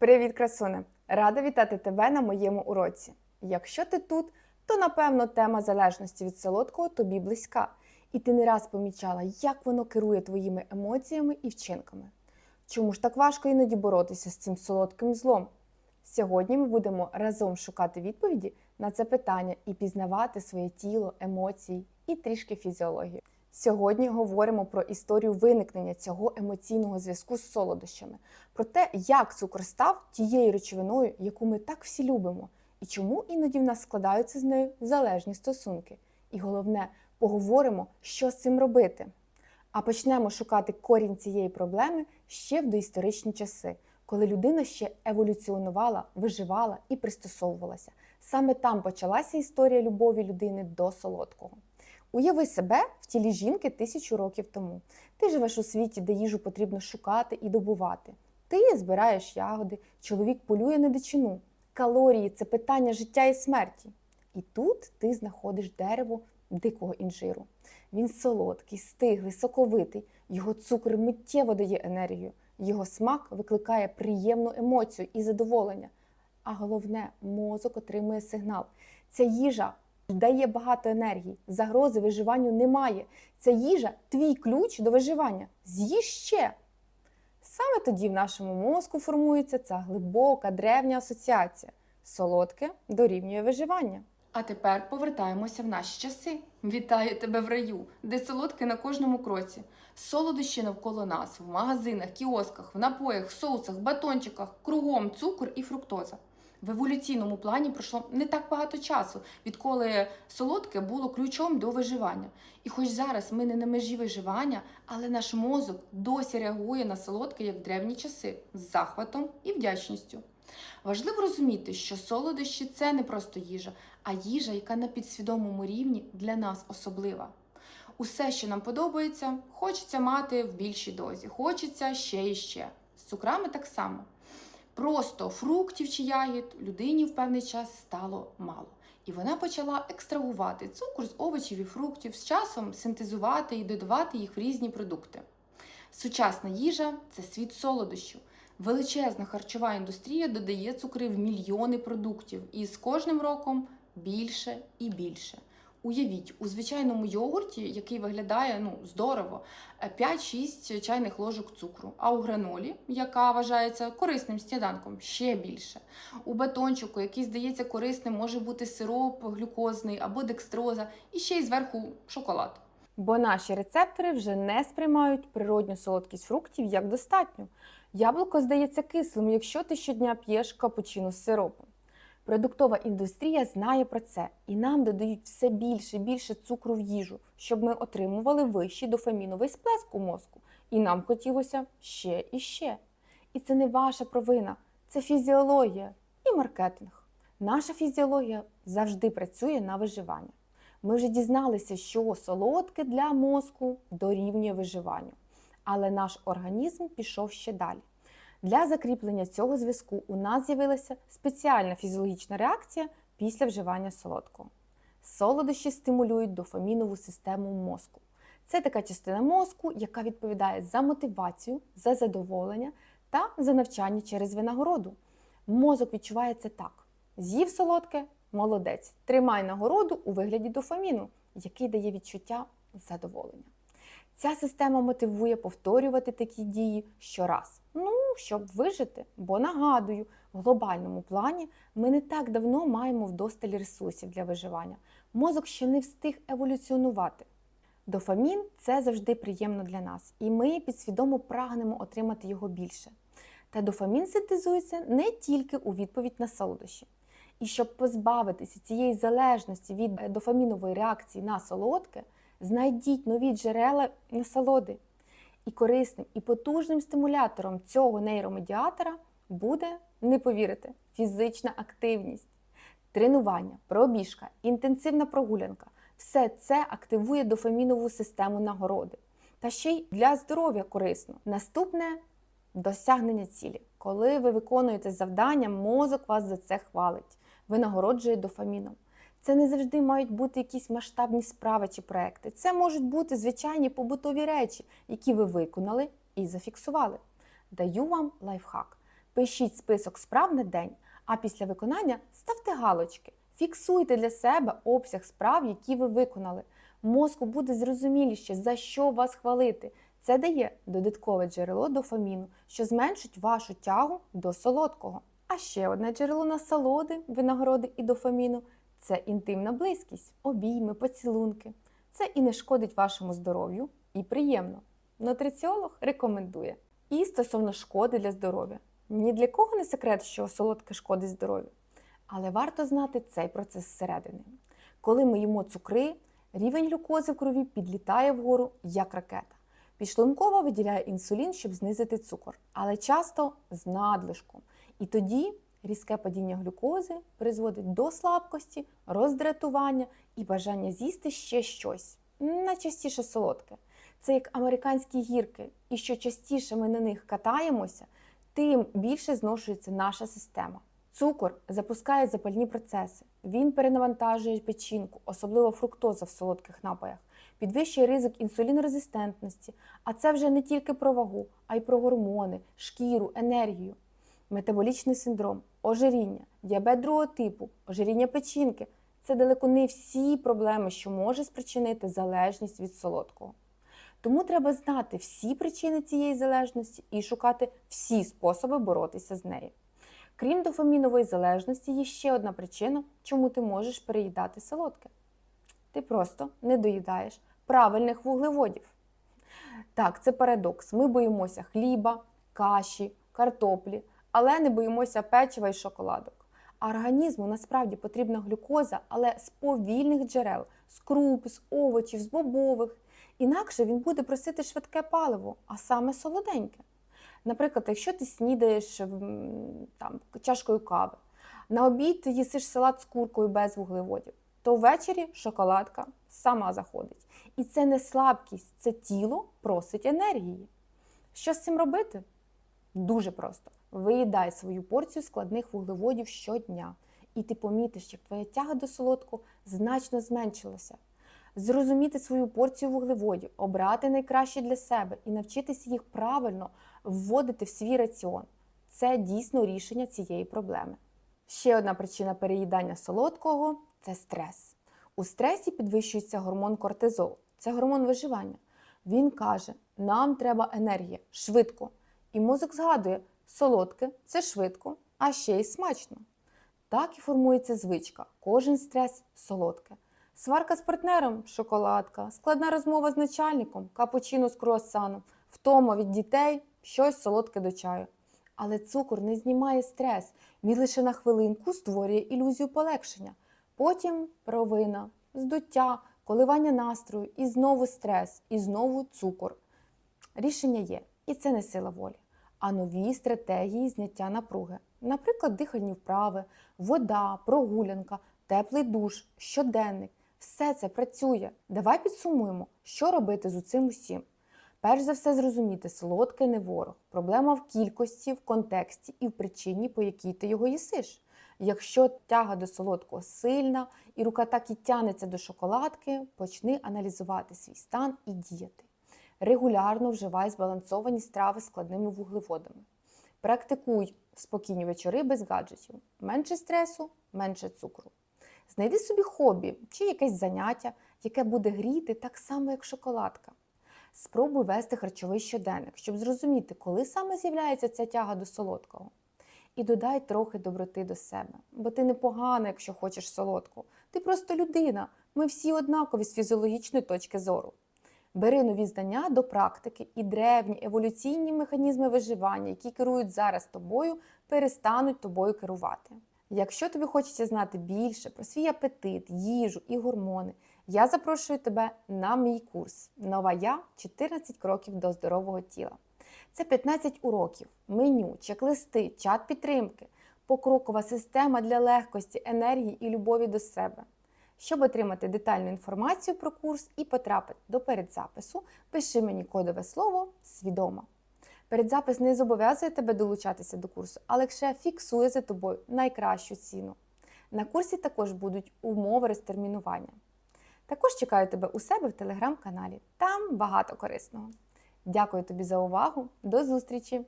Привіт, красуне! Рада вітати тебе на моєму уроці. Якщо ти тут, то напевно тема залежності від солодкого тобі близька, і ти не раз помічала, як воно керує твоїми емоціями і вчинками. Чому ж так важко іноді боротися з цим солодким злом? Сьогодні ми будемо разом шукати відповіді на це питання і пізнавати своє тіло, емоції і трішки фізіологію. Сьогодні говоримо про історію виникнення цього емоційного зв'язку з солодощами, про те, як цукор став тією речовиною, яку ми так всі любимо, і чому іноді в нас складаються з нею залежні стосунки. І головне, поговоримо, що з цим робити. А почнемо шукати корінь цієї проблеми ще в доісторичні часи, коли людина ще еволюціонувала, виживала і пристосовувалася. Саме там почалася історія любові людини до солодкого. Уяви себе в тілі жінки тисячу років тому. Ти живеш у світі, де їжу потрібно шукати і добувати. Ти збираєш ягоди, чоловік полює на дичину. Калорії це питання життя і смерті. І тут ти знаходиш дерево дикого інжиру. Він солодкий, стиглий, соковитий, його цукор миттєво дає енергію, його смак викликає приємну емоцію і задоволення. А головне, мозок отримує сигнал. Ця їжа дає багато енергії, загрози виживанню немає. Ця їжа твій ключ до виживання. З'їж ще. Саме тоді в нашому мозку формується ця глибока древня асоціація. Солодке дорівнює виживання. А тепер повертаємося в наші часи. Вітаю тебе в раю, де солодке на кожному кроці. Солодощі навколо нас, в магазинах, кіосках, в напоях, соусах, батончиках, кругом цукор і фруктоза. В еволюційному плані пройшло не так багато часу, відколи солодке було ключом до виживання. І хоч зараз ми не на межі виживання, але наш мозок досі реагує на солодке як в древні часи з захватом і вдячністю. Важливо розуміти, що солодощі це не просто їжа, а їжа, яка на підсвідомому рівні для нас особлива. Усе, що нам подобається, хочеться мати в більшій дозі, хочеться ще і ще. З цукрами так само. Просто фруктів чи ягід людині в певний час стало мало. І вона почала екстрагувати цукор з овочів і фруктів, з часом синтезувати і додавати їх в різні продукти. Сучасна їжа це світ солодощів. Величезна харчова індустрія додає цукри в мільйони продуктів, і з кожним роком більше і більше. Уявіть, у звичайному йогурті, який виглядає ну, здорово, 5-6 чайних ложок цукру, а у гранолі, яка вважається корисним сніданком, ще більше. У батончику, який здається корисним, може бути сироп глюкозний або декстроза, і ще й зверху шоколад. Бо наші рецептори вже не сприймають природню солодкість фруктів як достатньо. Яблуко здається кислим, якщо ти щодня п'єш капучино з сиропом. Продуктова індустрія знає про це, і нам додають все більше і більше цукру в їжу, щоб ми отримували вищий дофаміновий сплеск у мозку. І нам хотілося ще і ще. І це не ваша провина, це фізіологія і маркетинг. Наша фізіологія завжди працює на виживання. Ми вже дізналися, що солодке для мозку дорівнює виживанню. Але наш організм пішов ще далі. Для закріплення цього зв'язку у нас з'явилася спеціальна фізіологічна реакція після вживання солодкого. Солодощі стимулюють дофамінову систему мозку. Це така частина мозку, яка відповідає за мотивацію, за задоволення та за навчання через винагороду. Мозок відчуває це так: з'їв солодке, молодець, тримай нагороду у вигляді дофаміну, який дає відчуття задоволення. Ця система мотивує повторювати такі дії щораз. Ну, щоб вижити. Бо нагадую, в глобальному плані ми не так давно маємо вдосталь ресурсів для виживання. Мозок ще не встиг еволюціонувати. Дофамін це завжди приємно для нас, і ми підсвідомо прагнемо отримати його більше. Та дофамін синтезується не тільки у відповідь на солодощі. І щоб позбавитися цієї залежності від е, дофамінової реакції на солодке, знайдіть нові джерела насолоди. І корисним і потужним стимулятором цього нейромедіатора буде, не повірите, фізична активність, тренування, пробіжка, інтенсивна прогулянка все це активує дофамінову систему нагороди. Та ще й для здоров'я корисно. Наступне досягнення цілі. Коли ви виконуєте завдання, мозок вас за це хвалить, винагороджує дофаміном. Це не завжди мають бути якісь масштабні справи чи проекти. Це можуть бути звичайні побутові речі, які ви виконали і зафіксували. Даю вам лайфхак. Пишіть список справ на день, а після виконання ставте галочки. Фіксуйте для себе обсяг справ, які ви виконали. Мозку буде зрозуміліше, за що вас хвалити. Це дає додаткове джерело дофаміну, що зменшить вашу тягу до солодкого. А ще одне джерело насолоди, винагороди і дофаміну це інтимна близькість, обійми, поцілунки. Це і не шкодить вашому здоров'ю, і приємно. Нутриціолог рекомендує. І стосовно шкоди для здоров'я. Ні для кого не секрет, що солодке шкодить здоров'ю. Але варто знати цей процес зсередини. Коли ми їмо цукри, рівень глюкози в крові підлітає вгору як ракета. Підшлункова виділяє інсулін, щоб знизити цукор, але часто з надлишком. І тоді різке падіння глюкози призводить до слабкості, роздратування і бажання з'їсти ще щось, найчастіше солодке. Це як американські гірки, і що частіше ми на них катаємося, тим більше зношується наша система. Цукор запускає запальні процеси. Він перенавантажує печінку, особливо фруктоза в солодких напоях, підвищує ризик інсулінорезистентності. А це вже не тільки про вагу, а й про гормони, шкіру, енергію, метаболічний синдром, ожиріння, діабет другого типу, ожиріння печінки це далеко не всі проблеми, що може спричинити залежність від солодкого. Тому треба знати всі причини цієї залежності і шукати всі способи боротися з нею. Крім дофамінової залежності, є ще одна причина, чому ти можеш переїдати солодке. Ти просто не доїдаєш правильних вуглеводів. Так, це парадокс. Ми боїмося хліба, каші, картоплі, але не боїмося печива і шоколадок. Організму насправді потрібна глюкоза, але з повільних джерел, з круп, з овочів, з бобових. Інакше він буде просити швидке паливо, а саме солоденьке. Наприклад, якщо ти снідаєш там, чашкою кави, на обід ти їсиш салат з куркою без вуглеводів, то ввечері шоколадка сама заходить. І це не слабкість, це тіло просить енергії. Що з цим робити? Дуже просто. Виїдай свою порцію складних вуглеводів щодня, і ти помітиш, як твоя тяга до солодку значно зменшилася. Зрозуміти свою порцію вуглеводів, обрати найкраще для себе і навчитися їх правильно вводити в свій раціон. Це дійсно рішення цієї проблеми. Ще одна причина переїдання солодкого це стрес. У стресі підвищується гормон кортизол. Це гормон виживання. Він каже: нам треба енергія швидко. І мозок згадує, солодке це швидко, а ще й смачно. Так і формується звичка. Кожен стрес солодке. Сварка з партнером шоколадка, складна розмова з начальником, капучино з круасаном, втома від дітей, щось солодке до чаю. Але цукор не знімає стрес, він лише на хвилинку створює ілюзію полегшення. Потім провина, здуття, коливання настрою, і знову стрес, і знову цукор. Рішення є, і це не сила волі, а нові стратегії зняття напруги. Наприклад, дихальні вправи, вода, прогулянка, теплий душ, щоденник. Все це працює. Давай підсумуємо, що робити з усім усім. Перш за все, зрозуміти, солодке не ворог. Проблема в кількості, в контексті і в причині, по якій ти його їсиш. Якщо тяга до солодкого сильна і рука так і тянеться до шоколадки, почни аналізувати свій стан і діяти. Регулярно вживай збалансовані страви з складними вуглеводами. Практикуй спокійні вечори без гаджетів. Менше стресу, менше цукру. Знайди собі хобі чи якесь заняття, яке буде гріти так само, як шоколадка. Спробуй вести харчовий щоденник, щоб зрозуміти, коли саме з'являється ця тяга до солодкого. І додай трохи доброти до себе, бо ти непогана, якщо хочеш солодку. Ти просто людина. Ми всі однакові з фізіологічної точки зору. Бери нові знання до практики, і древні еволюційні механізми виживання, які керують зараз тобою, перестануть тобою керувати. Якщо тобі хочеться знати більше про свій апетит, їжу і гормони, я запрошую тебе на мій курс Нова я 14 кроків до здорового тіла. Це 15 уроків, меню, чек-листи, чат підтримки, покрокова система для легкості, енергії і любові до себе. Щоб отримати детальну інформацію про курс і потрапити до передзапису, пиши мені кодове слово свідомо. Передзапис не зобов'язує тебе долучатися до курсу, а лише фіксує за тобою найкращу ціну. На курсі також будуть умови розтермінування. Також чекаю тебе у себе в телеграм-каналі. Там багато корисного. Дякую тобі за увагу. До зустрічі!